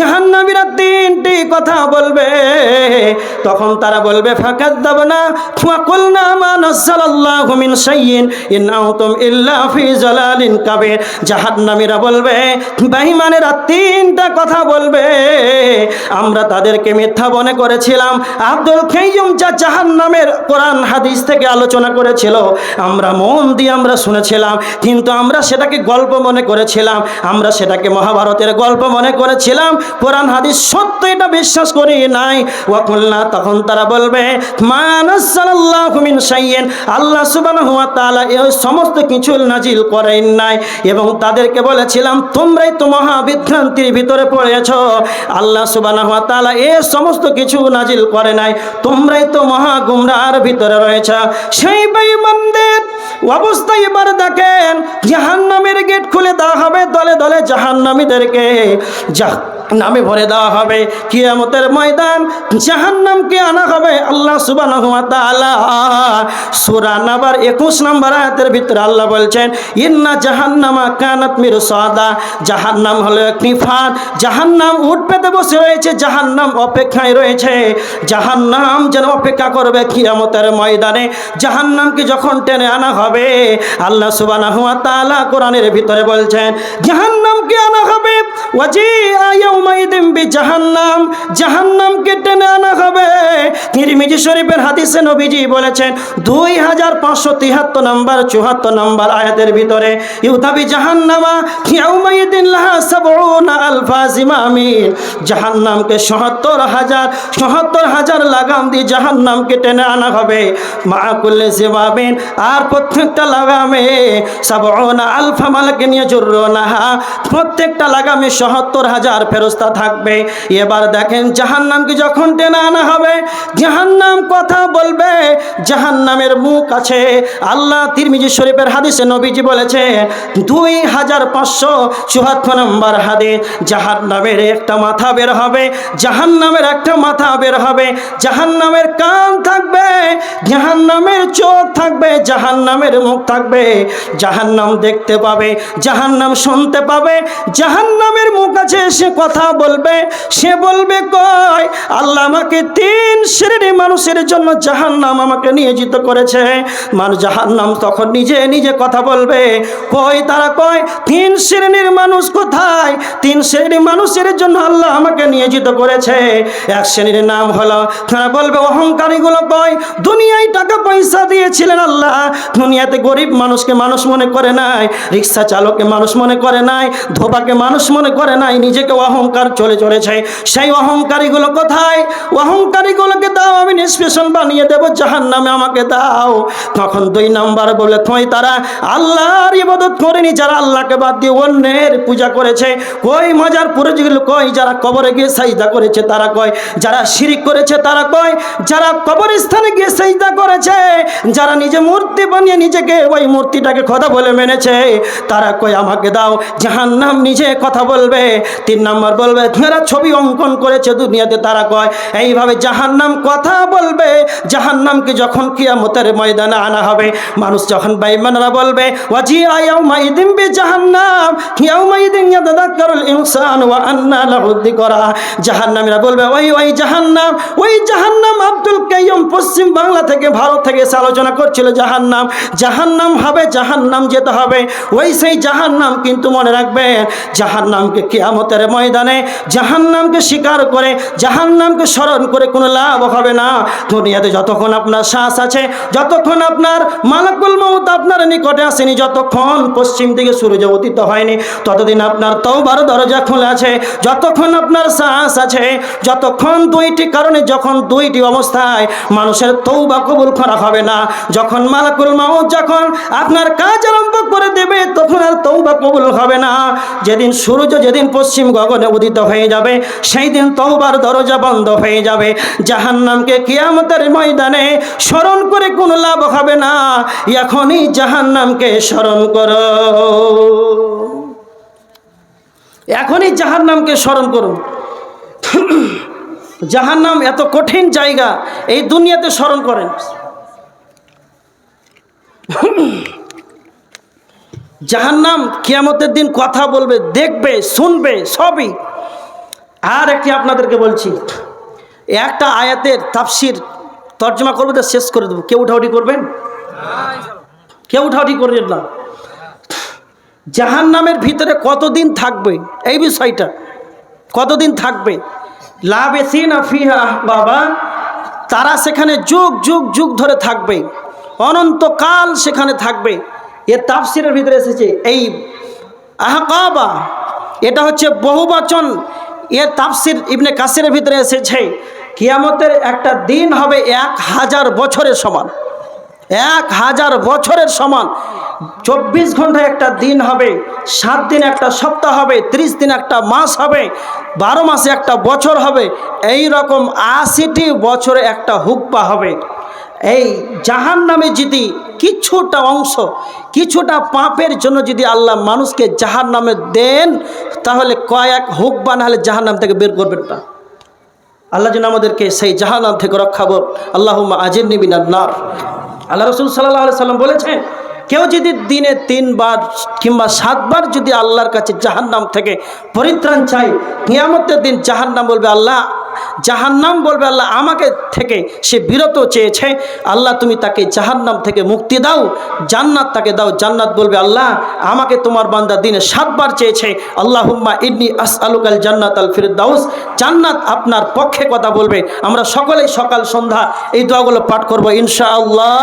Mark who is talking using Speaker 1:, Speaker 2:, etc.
Speaker 1: jangan জাহান্নামীরা তিনটি কথা বলবে। তখন তারা বলবে ফাঁকাত দেব না ফাকুল না মানাল্লাহু মিন শাইইন ইন আউতুম ইল্লা ফি জালালিন কাবির। জাহান্নামীরা বলবে, বেঈমানেরা তিনটা কথা বলবে। আমরা তাদেরকে মিথ্যা মনে করেছিলাম। আব্দুল কাইয়ুম যা জাহান্নামের কোরআন হাদিস থেকে আলোচনা করেছিল, আমরা মন দিয়ে আমরা শুনেছিলাম, কিন্তু আমরা সেটাকে গল্প মনে করেছিলাম। আমরা সেটাকে মহাভারতের গল্প মনে করেছিলাম। কোরআন হাদিস সত্য এটা বিশ্বাস করি নাই। ওয়াকুল্লা তখন তারা বলবে মিন শাইইন। আল্লাহ সুবহানাহু ওয়া তাআলা এই সমস্ত কিছু নাজিল করেন নাই। এবং তাদেরকে বলেছিলাম, তোমরাই তো মহাবিভ্রান্তির ভিতরে পড়েছ। আল্লাহ সুবহানাহু ওয়া তাআলা এই সমস্ত কিছু নাজিল করে নাই। তোমরাই তো মহা গুমরার ভিতরে রয়েছে। সেই বেঈমানদের অবস্থা এবার দেখেন, জাহান্নামের গেট খুলে দেওয়া হবে, দলে দলে জাহান্নামীদেরকে। যা নামে ভরে দেওয়া হবে, কিয়ামতের ময়দান, জাহান্নামকে আনা হবে আল্লাহ সুবহানাহু ওয়া তাআলা। সূরা নাবার 21 নম্বর আয়াতের ভিতরে আল্লাহ বলছেন, ইন্না জাহান্নামা কানাত মিরসাদা। জাহান্নাম হলো একটি ফাঁদ, জাহান্নাম উঠ পেতে বসে রয়েছে, জাহান্নাম অপেক্ষায় রয়েছে। জাহান্নাম যেন অপেক্ষা করবে কিয়ামতের ময়দানে। জাহান্নামকে যখন টেনে আনা হবে আল্লাহ সুবহানাহু ওয়া তাআলা কোরআনের ভিতরে বলছেন, জাহান্নামকে আনা হবে ওয়াজি ইয়াউমাইদিন বিজাহান্নাম, জাহান্নামকে আনা হবে। তিরমিজি শরীফের হাদিসে নবীজি বলেছেন, দুই হাজার পাঁচশো চুহাত্তর আয়াতের ভিতরে, ইউতাবি জাহান্নামা লাহা আলফা সত্তর হাজার সত্তর হাজার লাগাম দিয়ে জাহান্নামকে টেনে আনা হবে। মা করলে জিমামিন আর প্রত্যেকটা লাগামে সাবউনা আলফা মালাকে নিয়ে জুরনাহা প্রত্যেকটা লাগামে সত্তর হাজার ফেরস্তা থাকবে। এবার দেখেন জাহান্নামকে যখন টেনে আনা হবে? জাহান্নাম কথা বলবে, জাহান্নামের মুখ আছে। আল্লাহ তিরমিজি শরীফের হাদিসে নবীজি বলেছে, দুই হাজার পাঁচশো চুয়াত্তর নম্বর হাদিস, জাহান্নামের একটা মাথা বের হবে, জাহান্নামের একটা মাথা বের হবে। জাহান্নামের কান থাকবে, জাহান্নামের চোখ থাকবে, জাহান্নামের মুখ থাকবে, জাহান্নাম দেখতে পাবে, জাহান্নাম শুনতে পাবে, জাহান্নামের মুখ আছে, সে কথা বলবে, সে বলবে কয় আল্লাহ আমাকে তিন শ্রেণির মানুষের জন্য জাহান্নাম আমাকে নিয়োজিত করেছে। মানুষ জাহান্নাম তখন নিজে নিজে কথা বলবে, কই, তারা কয়, তিন শ্রেণির মানুষ কোথায়? তিন শ্রেণির মানুষের জন্য আল্লাহ আমাকে নিয়োজিত করেছে। এক শ্রেণির নাম হলো, তারা বলবে, অহংকারীগুলো কয়, দুনিয়ায় টাকা পয়সা দিয়েছিলেন আল্লাহ দুনিয়াতে গরিব মানুষকে মানুষ মনে করে নাই, রিক্সা চালককে মানুষ মনে করে নাই, ধোবাকে মানুষ মনে করে নাই, নিজেকে অহংকার চলে চলেছে। সেই অহংকারীগুলো কোথায়? অহংকারীগুলোকে দাও, আমি নিষ্পেষণ বানিয়ে দেবো জাহান নামে আমাকে দাও। তখন দুই নাম্বার বলে কই তারা, আল্লাহর ইবাদত করেনি যারা আল্লাহকে বাদ দিয়ে অন্যের পূজা করেছে। কই মজার পুরো কই, যারা কবরে গিয়ে সাইদা করেছে, তারা কয় যারা শিরিক করেছে, তারা কয় যারা কবরস্থানে গিয়ে সাইদা করেছে, যারা নিজে মূর্তি বানিয়ে নিজেকে ওই মূর্তিটাকে কথা বলে মেনেছে। তারা কই আমাকে দাও। জাহান নাম নিজে কথা বলবে। তিন নম্বর বলবে যারা ছবি অঙ্কন করেছে দুনিয়াতে। তারা কয়, এইভাবে জাহান নাম কথা বলবে। জাহান নামকে যখন কিয়ামতের ময়দানে আনা হবে, মানুষ যখন বাইমানরা বলবে ওয়াজি আয়াও মাইদিন বি জাহান্নাম ইয়াউমাইদিন ইয়াতাযাক্কারুল ইনসান ওয়া আন্না লাহু যিকরা। জাহান্নামীরা বলবে, ওই ওই জাহান্নাম ওই জাহান্নাম আব্দুল কাইয়ুম পশ্চিম বাংলা থেকে ভারত থেকে এসে আলোচনা করছিল জাহান্নাম। জাহান্নাম হবে, জাহান্নাম যেতে হবে। ওই সেই জাহান্নাম কিন্তু মনে রাখবেন, জাহান্নামকে কেয়ামতের ময়দানে, জাহান্নামকে স্বীকার করে, জাহান্নামকে স্মরণ করে কোনো লাভ হবে না। দুনিয়াতে যতক্ষণ আপনার শ্বাস আছে, যতক্ষণ আপনার মালাকুল মৌত আপনার নিকটে আসেনি, যতক্ষণ পশ্চিম দিকে সূর্য উদিত হয়নি, ততদিন আপনার তওবার দরজা খোলা আছে। যতক্ষণ আপনার শ্বাস আছে, যতক্ষণ দুইটি কারণে, যখন দুইটি অবস্থায় মানুষের তৌবা কবুল করা হবে না, যখন মালাকুল মাউত যখন আপনার কাজ আরম্ভ করে দেবে, তখন আর তৌবা কবুল হবে না। যেদিন সূর্য, যেদিন পশ্চিম গগনে উদিত হয়ে যাবে সেই দিন তৌবার দরজা বন্ধ হয়ে যাবে। জাহান্নামকে কিয়ামতের ময়দানে স্মরণ করে কোনো লাভ হবে না। এখনই জাহান্নামকে স্মরণ করো। এখনই জাহান্নামকে স্মরণ করুন জাহান্নাম এত কঠিন জায়গা, এই দুনিয়াতে স্মরণ করেন। জাহান্নাম কিয়ামতের দিন কথা বলবে, দেখবে, শুনবে, সবই। আর একটি আপনাদেরকে বলছি, একটা আয়াতের তাফসির তর্জমা করব তো শেষ করে দেবো। কেউ উঠাউটি করবেন? কেউ উঠাউটি করবেন না। জাহান নামের ভিতরে কতদিন থাকবে? এই বিষয়টা। কতদিন থাকবে? লাভেসিন আফিহা বাবা তারা সেখানে যুগ যুগ যুগ ধরে থাকবে। অনন্তকাল সেখানে থাকবে। এ তাফসিরের ভিতরে এসেছে, এই আহকাবা, এটা হচ্ছে বহুবচন এর তাফসির ইবনে কাসিরের ভিতরে এসেছে, কিয়ামতের একটা দিন হবে এক হাজার বছরের সমান। এক হাজার বছরের সমান। চব্বিশ ঘণ্টা একটা দিন হবে, সাত দিন একটা সপ্তাহ হবে, ত্রিশ দিন একটা মাস হবে, বারো মাসে একটা বছর হবে। এই রকম আশিটি বছরে একটা হুব্বা হবে। এই জাহান নামে যদি কিছুটা অংশ, কিছুটা পাপের জন্য যদি আল্লাহ মানুষকে জাহান নামে দেন, তাহলে কয়েক হোক বা নাহলে জাহান নাম থেকে বের করবেন না। আল্লাহ যেন আমাদেরকে সেই জাহান্নাম থেকে রক্ষা কর আল্লাহ আজির নিবিনার নার। আল্লাহ রসুল সাল্লাহ সাল্লাম বলেছেন, কেউ যদি দিনে তিনবার কিংবা সাতবার যদি আল্লাহর কাছে জাহান্নাম থেকে পরিত্রাণ চাই নিয়ামতের দিন জাহান্নাম বলবে, আল্লাহ জাহান্নাম বলবে আল্লাহ, আমাকে থেকে সে বিরত চেয়েছে। আল্লাহ, তুমি তাকে জাহান্নাম থেকে মুক্তি দাও, জান্নাত তাকে দাও। জান্নাত বলবে আল্লাহ, আমাকে তোমার বান্দা দিনে সাতবার চেয়েছে। আল্লাহ হুম্মা ইডনি আস আলুকাল জান্নাত আল ফিরদাউস। জান্নাত আপনার পক্ষে কথা বলবে। আমরা সকলেই সকাল সন্ধ্যা এই দোয়াগুলো পাঠ করব, ইনশাআল্লাহ।